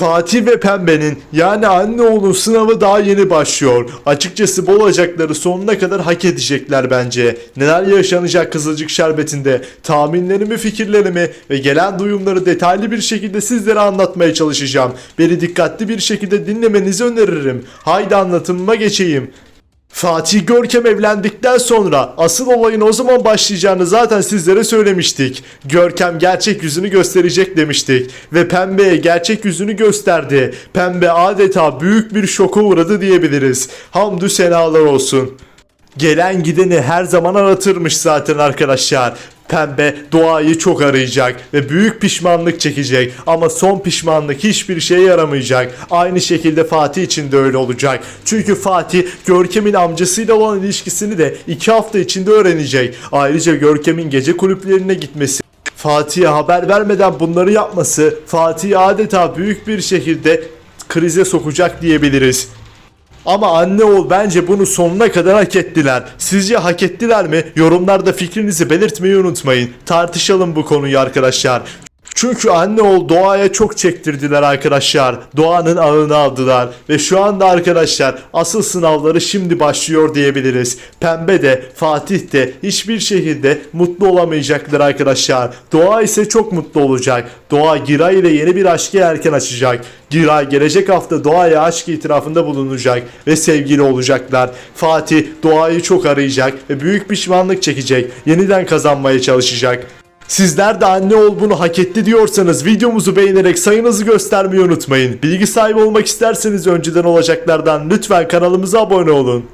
Fatih ve Pembe'nin yani anne oğlun sınavı daha yeni başlıyor. Açıkçası bu olacakları sonuna kadar hak edecekler bence. Neler yaşanacak Kızılcık Şerbeti'nde tahminlerimi, fikirlerimi ve gelen duyumları detaylı bir şekilde sizlere anlatmaya çalışacağım. Beni dikkatli bir şekilde dinlemenizi öneririm. Haydi anlatımıma geçeyim. Fatih Görkem evlendikten sonra asıl olayın o zaman başlayacağını zaten sizlere söylemiştik. Görkem gerçek yüzünü gösterecek demiştik ve Pembe'ye gerçek yüzünü gösterdi. Pembe adeta büyük bir şoka uğradı diyebiliriz. Hamdü senalar olsun. Gelen gideni her zaman aratırmış zaten arkadaşlar. Pembe doğayı çok arayacak ve büyük pişmanlık çekecek ama son pişmanlık hiçbir şeye yaramayacak. Aynı şekilde Fatih için de öyle olacak. Çünkü Fatih Görkem'in amcasıyla olan ilişkisini de iki hafta içinde öğrenecek. Ayrıca Görkem'in gece kulüplerine gitmesi Fatih'e haber vermeden bunları yapması Fatih'i adeta büyük bir şekilde krize sokacak diyebiliriz. Ama anne oğul bence bunu sonuna kadar hak ettiler. Sizce hak ettiler mi? Yorumlarda fikrinizi belirtmeyi unutmayın. Tartışalım bu konuyu arkadaşlar. Çünkü anne oğul doğaya çok çektirdiler arkadaşlar. Doğanın ağını aldılar. Ve şu anda arkadaşlar asıl sınavları şimdi başlıyor diyebiliriz. Pembe de Fatih de hiçbir şekilde mutlu olamayacaklar arkadaşlar. Doğa ise çok mutlu olacak. Doğa Giray ile yeni bir aşkı erken açacak. Giray gelecek hafta Doğa'ya aşk itirafında bulunacak ve sevgili olacaklar. Fatih Doğa'yı çok arayacak ve büyük pişmanlık çekecek. Yeniden kazanmaya çalışacak. Sizler de anne ol bunu hak etti diyorsanız videomuzu beğenerek sayınızı göstermeyi unutmayın. Bilgi sahibi olmak isterseniz önceden olacaklardan lütfen kanalımıza abone olun.